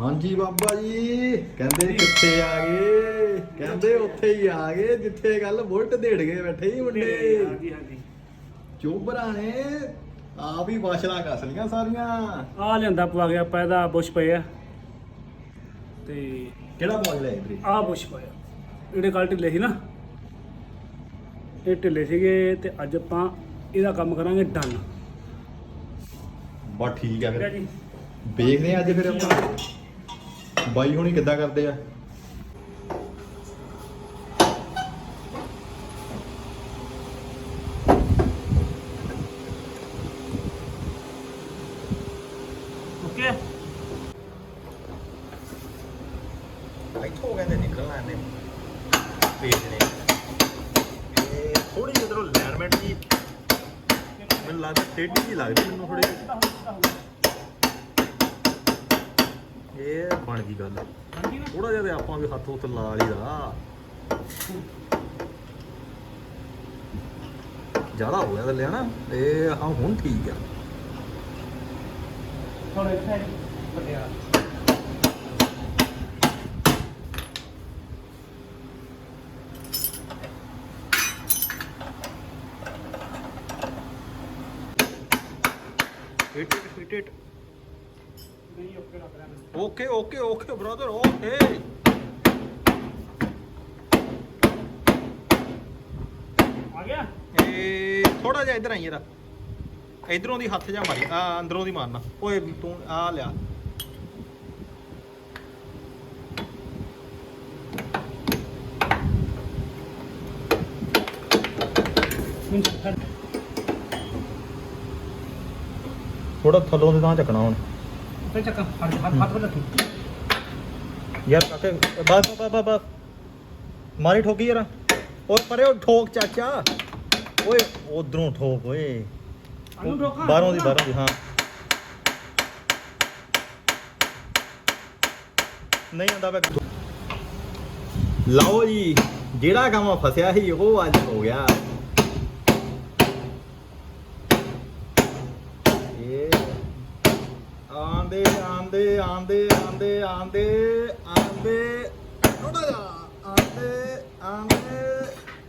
ਹਾਂਜੀ ਬਾਬਾ ਜੀ। ਕਹਿੰਦੇ ਕਿੱਥੇ ਆ ਗਏ? ਕਹਿੰਦੇ ਉੱਥੇ ਹੀ ਆ ਗਏ ਜਿੱਥੇ ਗੱਲ ਬੁਲਟ ਦੇੜ ਗਏ ਬੈਠੇ ਹੀ ਮੁੰਡੇ। ਹਾਂਜੀ ਹਾਂਜੀ। ਚੋਬਰਾਂ ਨੇ ਆਪ ਹੀ ਵਾਸ਼ਲਾਂ ਕੱਸ ਲੀਆਂ ਸਾਰੀਆਂ। ਆ ਲਿਆਂਦਾ ਪਵਾ ਗਿਆ ਆਪਾਂ ਇਹਦਾ ਬੁਸ਼ ਪਏ ਆ। ਤੇ ਕਿਹੜਾ ਮੋਡਲ ਹੈ ਵੀਰੇ? ਆਹ ਬੁਸ਼ ਪਿਆ ਜਿਹੜੇ ਕੱਲ ਢਿੱਲੇ ਸੀ ਨਾ। ਇਹ ਢਿੱਲੇ ਸੀਗੇ ਤੇ ਅੱਜ ਆਪਾਂ ਇਹਦਾ ਕੰਮ ਕਰਾਂਗੇ ਡਨ। ਬਾ ਠੀਕ ਆ ਹੈ ਫਿਰ। ਵੇਖਦੇ ਆ ਅੱਜ ਫਿਰ ਆਪਾਂ। ਬਾਈ ਹੁਣੀ ਕਿੱਦਾਂ ਕਰਦੇ ਆ? ਓਕੇ। ਇੱਥੋਂ ਕਹਿੰਦੇ ਨਿਕਲਣਾ ਪੇਜ ਨੇ ਇਹ ਥੋੜੀ ਜਿਹੀ ਇਧਰੋਂ ਲੈਰਮੈਂਟ ਜੀ। ਮੈਨੂੰ ਲੱਗਦਾ ਟੇਢੀ ਜੀ ਲੱਗਦੀ ਮੈਨੂੰ ਥੋੜੀ ਇਹ ਬਣ ਗਈ ਗੱਲ। ਥੋੜਾ ਜਿਹਾ ਤੇ ਆਪਾਂ ਵੀ ਹੱਥ ਉੱਤ ਲਾ ਲਈਦਾ। ਜ਼ਿਆਦਾ ਹੋ ਗਿਆ ਥੱਲੇ ਹਨਾ। ਇਹ ਹਾਂ ਹੁਣ ਠੀਕ ਆ। ਥੋੜਾ ਇੱਥੇ ਵੱਡਿਆ okay okay okay brother okay ਆ ਗਿਆ? ਇਹ ਥੋੜਾ ਜਿਹਾ ਇਧਰ ਆਈ ਜਰਾ ਇਧਰੋਂ ਦੀ ਹੱਥ ਜਾ ਮਾਰੀ ਆ ਅੰਦਰੋਂ ਦੀ ਮਾਰਨਾ। ਓਏ ਤੂੰ ਆ ਲਿਆ। ਥੋੜਾ ਥੱਲੋਂ ਦੀ ਤਾਂ ਚੱਕਣਾ ਹੁਣ। ਉੱਤੇ ਚੱਕ ਹੱਥ ਹੱਥ ਹੱਥ ਵਿੱਚ ਰੱਖੀ। ਯਾਰ ਕਾਕੇ ਬਸ ਬਸ ਬਸ ਬਸ। ਮਾਰੀ ਠੋਕੀ ਯਾਰ ਓਏ ਪਰੇ ਉਹ ਠੋਕ ਚਾਚਾ। ਓਏ ਉਧਰੋਂ ਠੋਕ ਓਏ। ਅਨੂ ਬਾਹਰੋਂ ਦੀ ਬਾਹਰੋਂ ਦੀ ਹਾਂ। ਨਹੀਂ ਆਂਦਾ ਬੈ ਲਓ ਜੀ ਜਿਹੜਾ ਕੰਮ ਫਸਿਆ ਸੀ ਉਹ ਅੱਜ ਹੋ ਗਿਆ। ਆਂਦੇ ਆਂਦੇ ਆਂਦੇ ਆਂਦੇ ਆਂਦੇ ਥੋੜਾ ਜਿਹਾ ਆਂਦੇ ਆਂਦੇ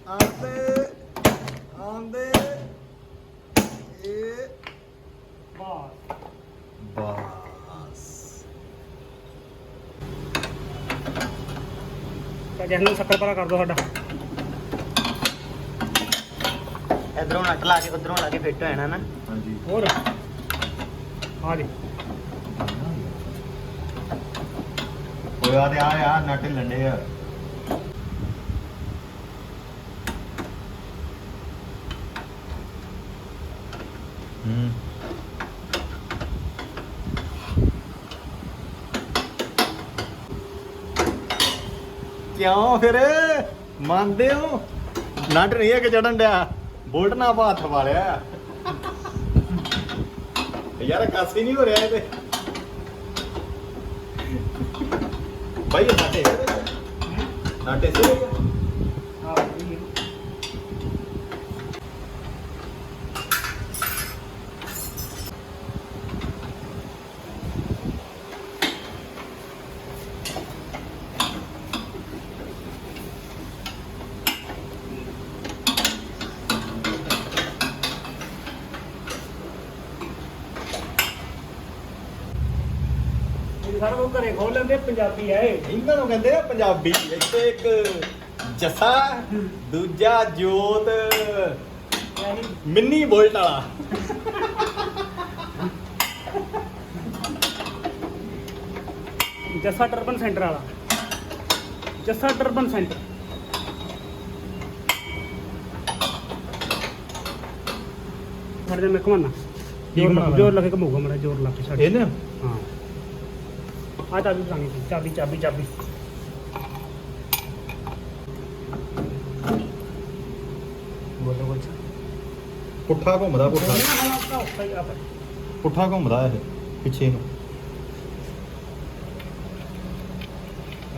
ਆਂਦੇ ਆਂਦੇ ਇਹ ਬਾਸ। ਬਸ। ਤਾਂ ਜਹਨੂੰ ਸ਼ੱਕਰ ਪਰਾ ਕਰ ਦੋ ਸਾਡਾ। ਇਧਰੋਂ ਨੱਟ ਲਾ ਕੇ ਉਧਰੋਂ ਲਾ ਕੇ ਫਿੱਟ ਹੋ ਜਾਣਾ ਨਾ। ਹਾਂਜੀ। ਹੋਰ। ਆ ਜੀ। ਹੋਇਆ ਤੇ ਆ ਯਾਰ ਨਟ ਲੰਡੇ ਆ। ਹੂੰ। ਕਿਉਂ ਫਿਰ? ਮੰਨਦੇ ਹੋ? ਨਟ ਨਹੀਂ ਹੈ ਕਿ ਚੜਨ ਡਿਆ। ਬੋਲਟ ਨਾ ਆਪਾਂ ਹੱਥ ਵਾਲਿਆ ਯਾਰ, ਕਾਸੀ ਨਹੀਂ ਹੋ ਰਿਹਾ ਇਹ ਤੇ। ਭਾਈ ਇਹ ਨਾਟੇ ਨਾਟੇ ਸੇ ਆ ਜੀ ਇਹ ਸਾਰਾ ਕੁਝ ਘਰੇ ਖੋਲ ਲੈਂਦੇ ਪੰਜਾਬੀ ਆ ਇਹ। ਇਹਨਾਂ ਨੂੰ ਕਹਿੰਦੇ ਆ ਪੰਜਾਬੀ। ਇੱਥੇ ਇੱਕ ਜੱਸਾ ਦੂਜਾ ਜੋਤ ਯਾਨੀ ਮਿੰਨੀ ਬੁਲਟ ਵਾਲਾ। ਜੱਸਾ ਟਰਬਨ ਸੈਂਟਰ ਵਾਲਾ। Jassa turban centre. ਫੜ ਜਾ ਮੈਂ ਘਮਾਨਾ ਕੀ ਜੋਰ ਲਾ ਘੁਮਾਉਣਾ? ਜੋਰ ਲਾ ਕੇ ਘਮਾਊਗਾ ਮੜਾ ਜੋਰ ਲਾ ਕੇ ਛੱਡ। ਇਹਨੇ? ਹਾਂ। ਆ ਚਾਬੀ ਬਸਾਣੀ ਚਾਬੀ ਚਾਬੀ ਚਾਬੀ ਬੋਲੋ ਕੁਛ ਪੁੱਠਾ ਘੁੰਮਦਾ ਪੁੱਠਾ ਪੁੱਠਾ ਘੁੰਮਦਾ ਇਹ ਪਿੱਛੇ ਨੂੰ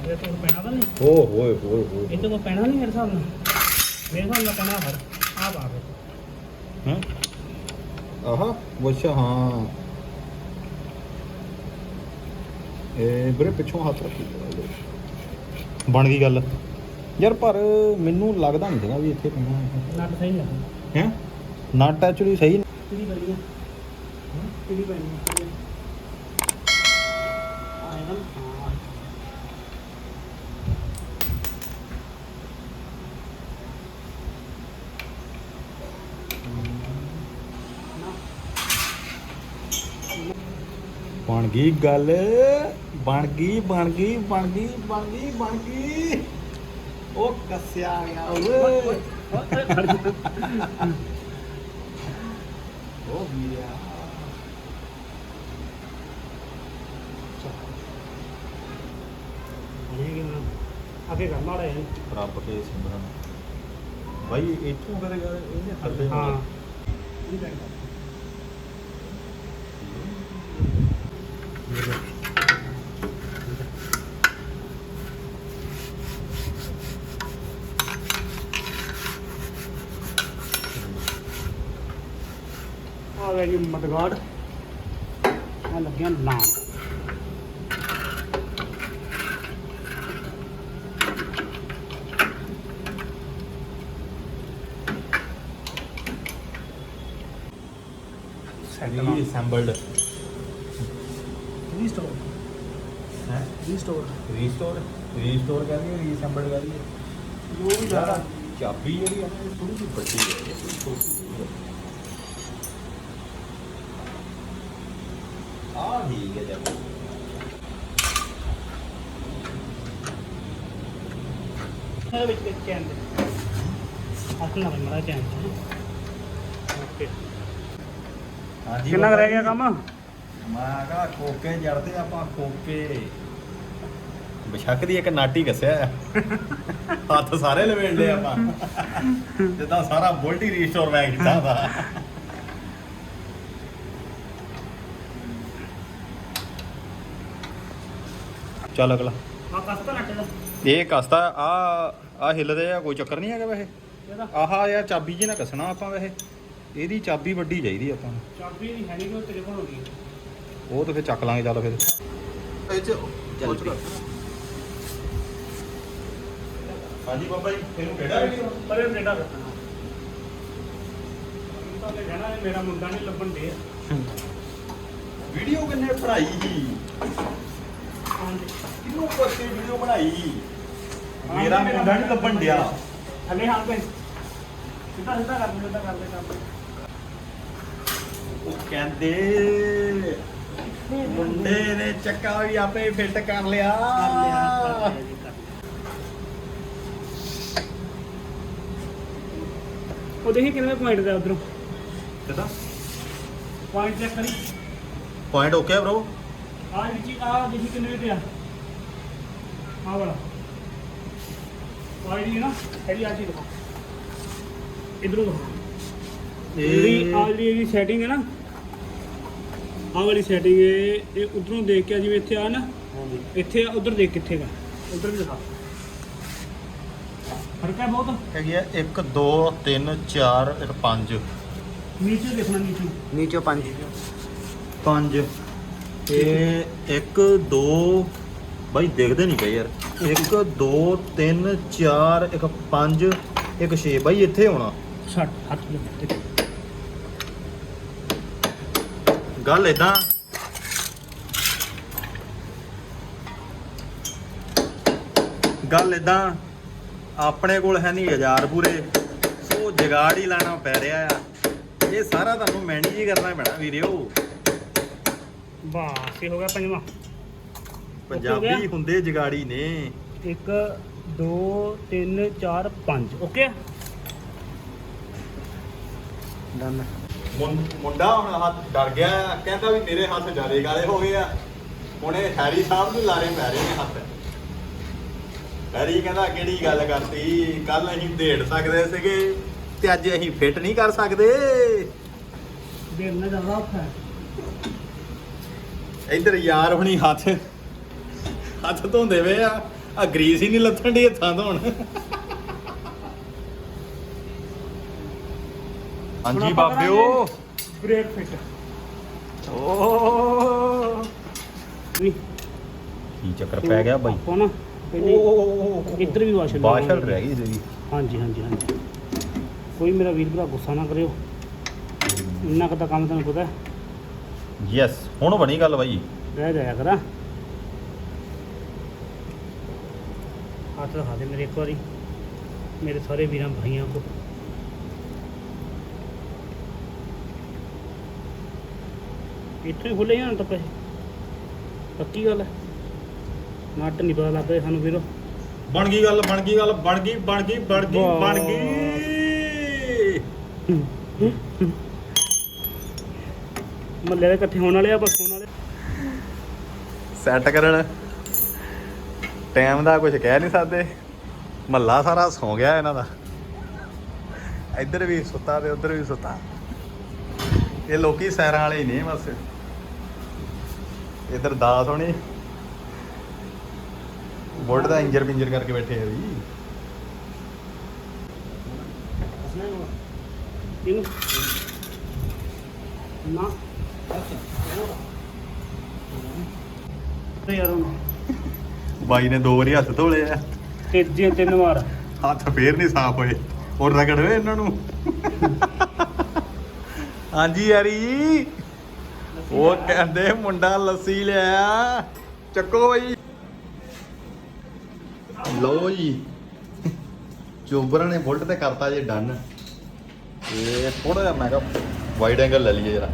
ਅਰੇ ਤੂੰ ਪੈਣਾ ਤਾਂ ਨਹੀਂ ਓ ਹੋਏ ਹੋਏ ਹੋਏ ਇਹ ਤੋਂ ਪੈਣਾ ਨਹੀਂ ਮੇਰੇ ਹਿਸਾਬ ਨਾਲ ਮੇਰੇ ਹਿਸਾਬ ਨਾਲ ਪੈਣਾ ਹਰ ਆ ਬਾਗ ਹਾਂ ਆਹਾ ਅੱਛਾ ਹਾਂ ਇਹ ਵੀਰੇ ਪਿੱਛੋਂ ਹੱਥ ਰੱਖੀ ਬਣ ਗਈ ਗੱਲ। ਯਾਰ ਪਰ ਮੈਨੂੰ ਲੱਗਦਾ ਨਹੀਂ ਸੀਗਾ ਵੀ ਇੱਥੇ ਪੈਣਾ ਨਟ ਸਹੀ ਆ। ਹੈ? ਨਟ ਐਕਚੁਅਲੀ ਸਹੀ ਕਿਹੜੀ ਬਣੀ ਆ? ਕਿਹੜੀ ਬਣੀ ਆ? ਆਏਗਾ ਹਾਂ ਬਣ ਗਈ ਗੱਲ। ਬਣ ਗਈ ਬਣ ਗਈ ਬਣ ਗਈ ਬਣ ਗਈ ਬਣ ਗਈ। ਉਹ ਕੱਸਿਆ ਗਿਆ ਓਏ। ਉਹ ਵੀਰਿਆ ਅੱਗੇ ਕਰ ਮਾੜਾ ਹੈ ਰੱਬ ਕੇ ਸਿਮਰਨ। ਭਾਈ ਇੱਥੋਂ ਕਰ ਯਾਰ ਇਹਨੇ ਥੱਲੇ ਹਾਂ। ਆ ਗਿਆ ਜੀ ਮਦਗਾੜ। ਆ ਲੱਗਿਆ ਵੀ ਅਸੈਂਬਲਡ ਰੀਸਟੋਰ ਹੈ ਰੀਸਟੋਰ ਰੀਸਟੋਰ ਰੀਸਟੋਰ ਕਰ ਲਈ ਜੋ ਵੀ ਜ਼ਿਆਦਾ ਚਾਬੀ ਜਿਹੜੀ ਆ ਥੋੜੀ ਜਿਹੀ ਵੱਡੀ ਹੈ ਇਹ ਛੋਟੀ ਹੈ ਆ ਠੀਕ ਹੈ ਚਾਬੀ ਇਹਦੇ ਵਿੱਚ ਵਿੱਚ ਚੈਨ ਦੇ। ਹੱਥ ਨਾਲ ਮੜਾ ਚੈਨ ਓਕੇ। ਹਾਂਜੀ ਕਿੰਨਾ ਕੁ ਰਹਿ ਗਿਆ ਕੰਮ? ਮੈਂ ਕਹਾ ਕੋਕੇ ਜੜਦੇ ਆਪਾਂ ਕੋਕੇ। ਬਿਸ਼ੱਕ ਦੀ ਇੱਕ ਨਾਟੀ ਕੱਸਿਆ। ਹੱਥ ਸਾਰੇ ਲਵੇਂਡੇ ਆਪਾਂ। ਜਿੱਦਾਂ ਸਾਰਾ ਬੁਲਟ ਹੀ ਰੀਸਟੋਰ ਮੈਂ ਕੀਤਾ ਦਾ ਚੱਲ ਅਗਲਾ। ਆ ਕਸਤਾ ਨੱਟ ਦਾ। ਇਹ ਕਸਤਾ ਆ ਆ ਹਿੱਲਦੇ ਆ ਕੋਈ ਚੱਕਰ ਨਹੀਂ ਹੈਗਾ ਵੈਸੇ। ਇਹਦਾ ਆਹਾ ਯਾਰ ਚਾਬੀ ਜੀ ਨਾ ਕੱਸਣਾ ਆਪਾਂ ਵੈਸੇ। ਇਹਦੀ ਚਾਬੀ ਵੱਡੀ ਚਾਹੀਦੀ ਆਪਾਂ ਨੂੰ। ਚਾਬੀ ਨਹੀਂ ਹੈ ਨਹੀਂ ਕੋਈ ਤੇਰੇ ਕੋਲ ਹੋਣੀ ਉਹ ਤਾਂ ਫਿਰ ਚੱਕ ਲਾਂਗੇ ਚੱਲ ਫਿਰ। ਇਹ ਚ ਹਾਂਜੀ ਬਾਬਾ ਜੀ ਇਹਨੂੰ ਕਿਹੜਾ ਪਰ ਇਹ ਡੇਟਾ ਰੱਖਣਾ। ਤਾਂ ਤੇ ਕਹਿਣਾ ਇਹ ਮੇਰਾ ਮੁੰਡਾ ਨਹੀਂ ਲੱਭਣ ਦੇ ਵੀਡੀਓ ਕਿੰਨੇ ਬਣਾਈ ਸੀ? ਹਾਂਜੀ ਕਿੰਨੂੰ ਪੱਤੀ ਵੀਡੀਓ ਬਣਾਈ? ਮੇਰਾ ਮੁੰਡਾ ਨਹੀਂ ਲੱਭਣ ਡਿਆ। ਥੱਲੇ ਹਾਂ ਪੇ ਸਿੱਧਾ ਸਿੱਧਾ ਕਰ ਦੇ ਸਿੱਧਾ ਕਰ ਦੇ ਕੰਮ। ਉਹ ਕਹਿੰਦੇ ਮੁੰਡੇ ਨੇ ਚੱਕਾ ਵੀ ਆਪੇ ਫਿੱਟ ਕਰ ਲਿਆ। ਕਰ ਲਿਆ ਕਰ ਲਿਆ ਜੀ ਕਰ ਲਿਆ। ਉਹ ਦੇਖੀ ਕਿੰਨੇ ਪੁਆਇੰਟ ਦਾ ਉਧਰੋਂ। ਕਿਦਾਂ ਪੁਆਇੰਟ ਚੈੱਕ ਕਰੀ। ਪੁਆਇੰਟ ਓਕੇ ਬ్రో ਆ ਵਿੱਚ ਆ ਦੇਖੀ ਕਿੰਨੇ ਤੇ ਆ? ਆ ਵਾਲਾ। ਹੀ ਨਾ ਇਹਦੀ ਆ ਚੀਜ਼ ਦਿਖਾ ਇਧਰੋਂ ਦਿਖਾ ਜਿਹੜੀ ਆ ਜਿਹੜੀ ਇਹਦੀ ਸੈਟਿੰਗ ਹੈ ਨਾ ਆਹ ਵਾਲੀ ਸੈਟਿੰਗ ਹੈ ਇਹ ਉਧਰੋਂ ਦੇਖ ਕੇ ਆ ਜਿਵੇਂ ਇੱਥੇ ਆ ਨਾ ਇੱਥੇ ਆ ਉਧਰ ਦੇਖ ਕਿੱਥੇ ਗਾ। ਉਧਰ ਵੀ ਦਿਖਾ। ਫ਼ਰਕ ਹੈ ਬਹੁਤ? ਹੈਗੀ ਆ 1 2 3 4 ਇੱਕ 5 ਨੀਚੇ ਦੇਖਣਾ ਨੀਚੇ। ਨੀਚੇ ਪੰਜ। 5 ਇਹ 1 2 ਬਾਈ ਦੇਖਦੇ ਨਹੀਂ ਪਏ ਯਾਰ। 1 2 3 4 ਇੱਕ 5 ਇੱਕ 6 ਬਾਈ ਇੱਥੇ ਹੋਣਾ। ਛੱਡ ਹੱਥ ਲੱਗ ਗੱਲ ਇਦਾਂ ਗੱਲ ਇਦਾਂ ਆਪਣੇ ਕੋਲ ਹੈ ਨਹੀਂ ਹਜ਼ਾਰ ਪੂਰੇ ਸੋ ਜਗਾੜ ਹੀ ਲਾਣਾ ਪੈ ਰਿਹਾ ਆ। ਇਹ ਸਾਰਾ ਤੁਹਾਨੂੰ ਮੈਨੇਜ ਹੀ ਕਰਨਾ ਪੈਣਾ ਵੀਰਿਓ। ਬਸ ਇਹ ਹੋ ਗਿਆ ਪੰਜਵਾਂ। ਪੰਜਾਬੀ ਹੁੰਦੇ ਜਗਾੜੀ ਨੇ। 1 2 3 4 5 ਓਕੇ? ਡਨ ਮੁੰਡਾ ਹੁਣ ਹੱਥ ਡਰ ਗਿਆ ਕਹਿੰਦਾ ਵੀ ਮੇਰੇ ਹੱਥ ਜਾਰੇ ਗਾਲੇ ਹੋ ਗਏ ਆ। ਹੁਣ ਇਹ ਹੈਰੀ ਸਾਹਿਬ ਨੂੰ ਲਾਰੇ ਪੈ ਰਹੇ ਨੇ ਹੱਥ। ਹੈਰੀ ਕਹਿੰਦਾ ਕਿਹੜੀ ਗੱਲ ਕਰਤੀ? ਕੱਲ ਅਸੀਂ ਢੇੜ ਸਕਦੇ ਸੀਗੇ ਤੇ ਅੱਜ ਅਸੀਂ ਫਿੱਟ ਨਹੀਂ ਕਰ ਸਕਦੇ। ਦੇਣਾ ਜ਼ਿਆਦਾ ਔਖਾ ਹੈ। ਇੱਧਰ ਯਾਰ ਹੁਣੀ ਹੱਥ। ਹੱਥ ਧੋਂਦੇ ਵੇ ਆ। ਆ ਗਰੀਸ ਹੀ ਨਹੀਂ ਲੱਥਣ ਦੀ ਹੱਥਾਂ ਤੋਂ ਹੁਣ ਹਾਂਜੀ ਬਾਬਿਓ। ਬ੍ਰੇਕ ਫਿੱਟ ਓ ਨਹੀਂ ਕੀ ਚੱਕਰ ਪੈ ਗਿਆ ਬਾਈ? ਆਪਾਂ ਨਾ ਪਹਿਲੇ ਇੱਧਰ ਵੀ ਵਾਸ਼ਰ ਬਾਸ਼ਲ ਰਹਿ ਗਈ ਸੀ ਹਾਂਜੀ ਹਾਂਜੀ ਹਾਂਜੀ। ਕੋਈ ਮੇਰਾ ਵੀਰ ਭਰਾ ਗੁੱਸਾ ਨਾ ਕਰਿਓ। ਇੰਨਾ ਕੁ ਤਾਂ ਕੰਮ ਤੁਹਾਨੂੰ ਪਤਾ ਹੈ, ਯੈਸ ਹੁਣ ਬਣੀ ਗੱਲ ਬਾਈ। ਰਹਿ ਜਾਇਆ ਕਰਾਂ। ਹੱਥ ਦਿਖਾ ਦੇ ਮੇਰੇ ਇੱਕ ਵਾਰੀ। ਮੇਰੇ ਸਾਰੇ ਵੀਰਾਂ ਭਾਈਆਂ ਕੋ ਇੱਥੇ ਹੀ ਖੁੱਲੇ ਜਾਣ ਤੱਕ ਇਹ ਪੱਕੀ ਗੱਲ ਹੈ। ਨੱਟ ਨਹੀਂ ਪਤਾ ਲੱਗਦਾ ਸਾਨੂੰ ਵੀਰੋ। ਬਣ ਗਈ ਗੱਲ ਬਣ ਗਈ ਗੱਲ ਬਣ ਗਈ ਬਣ ਗਈ ਬਣ ਗਈ ਬਣ। ਗਈ। ਮੱਲੇ ਦੇ ਇਕੱਠੇ ਹੋਣ ਵਾਲੇ ਆ ਬਸ ਹੋਣ ਵਾਲੇ ਸੈੱਟ ਕਰਨ। ਟਾਈਮ ਦਾ ਕੁਝ ਕਹਿ ਨਹੀਂ ਸਕਦੇ। ਮੱਲਾ ਸਾਰਾ ਸੌ ਗਿਆ ਇਹਨਾਂ ਦਾ। ਇੱਧਰ ਵੀ ਸੁੱਤਾ ਤੇ ਉੱਧਰ ਵੀ ਸੁੱਤਾ। ਇਹ ਲੋਕੀ ਸੈਰਾਂ ਵਾਲੇ ਹੀ ਨੇ ਬਸ। ਇੱਧਰ ਦਾਸ ਹੋਣੀ। ਬੋਰਡ ਦਾ ਇੰਜਰ ਪਿੰਜਰ ਕਰਕੇ ਬੈਠੇ ਆ ਵੀ ਨਾ। ਤੇ ਯਾਰ ਹੁਣ ਬਾਈ ਨੇ ਦੋ ਵਾਰੀ ਹੱਥ ਧੋਲੇ ਆ। ਤੀਜੇ ਤਿੰਨ ਵਾਰ। ਹੱਥ ਫੇਰ ਨਹੀਂ ਸਾਫ਼ ਹੋਏ। ਹੋਰ ਰਗੜ ਓਏ ਇਹਨਾਂ ਨੂੰ। ਹਾਂਜੀ ਯਾਰੀ ਉਹ ਕਹਿੰਦੇ ਮੁੰਡਾ ਲੱਸੀ ਲਿਆ। ਚੱਕੋ ਬਈ। ਲਓ ਜੀ। ਚੋਬਰਾਂ ਨੇ ਬੁਲਟ ਤੇ ਕਰਤਾ ਜੇ ਡਨ। ਇਹ ਥੋੜਾ ਜਿਹਾ ਮੈਂ ਕਿਹਾ ਵਾਈਡ ਐਂਗਲ ਲੈ ਲਈਏ ਜਰਾ।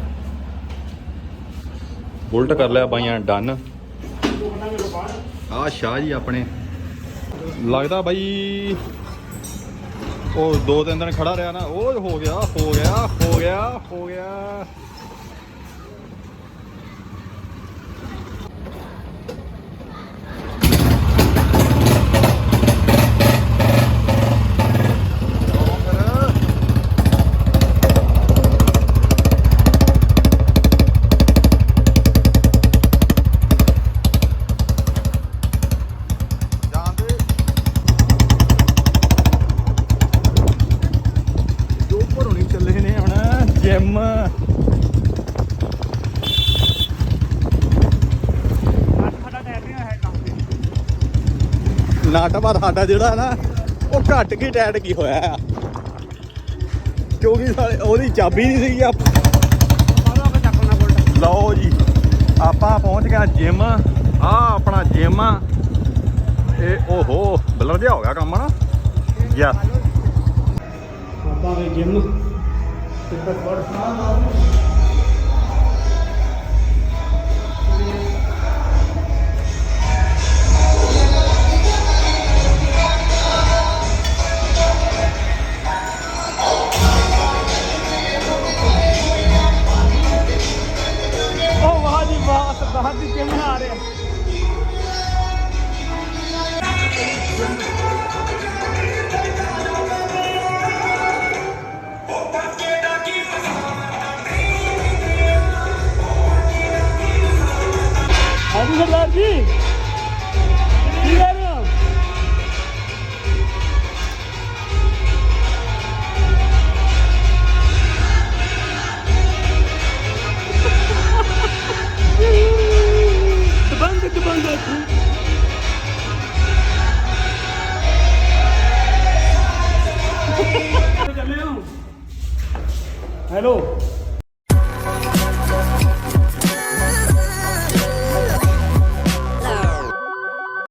ਬੁਲਟ ਕਰ ਲਿਆ ਬਾਈਆਂ, ਡਨ। ਆ ਸ਼ਾਹ ਜੀ ਆਪਣੇ। ਲੱਗਦਾ ਬਾਈ ਉਹ ਦੋ ਤਿੰਨ ਦਿਨ ਖੜਾ ਰਿਹਾ ਨਾ। ਉਹ ਹੋ ਗਿਆ ਹੋ ਗਿਆ ਹੋ ਗਿਆ ਹੋ ਗਿਆ ਜਾਂਦੇ ਜੋ ਭਰੋਣੀ ਚੱਲੇ ਨੇ ਹੁਣ ਜਿਮ ਸਾਡਾ ਟਾਇਰ ਨਹੀਂ ਹੈ ਕੰਮ ਤੇ ਨਾਟਵਾ ਸਾਡਾ ਜਿਹੜਾ ਨਾ, ਉਹ ਘੱਟ ਕੀ ਟੈਟ ਕੀ ਹੋਇਆ ਆ। ਕਿਉਂਕਿ ਸਾਲੇ ਉਹਦੀ ਚਾਬੀ ਨਹੀਂ ਸੀਗੀ ਆ ਲਓ ਜੀ, ਆਪਾਂ ਪਹੁੰਚ ਗਏ ਜਿਮ। ਆ ਆਪਣਾ ਜਿਮ ਆ। ਇਹ ਓਹੋ, ਬਲਰ ਜਿਹਾ ਹੋ ਗਿਆ ਕੰਮ ਨਾ। ਯਸ ਆਪਾਂ ਦੇ ਜਿਮ ਕਿੱਦਾਂ ਫੜ ਵਾਹ ਸਰਦਾਰ ਦੀ ਜਿਮ ਆ ਰਿਹਾ।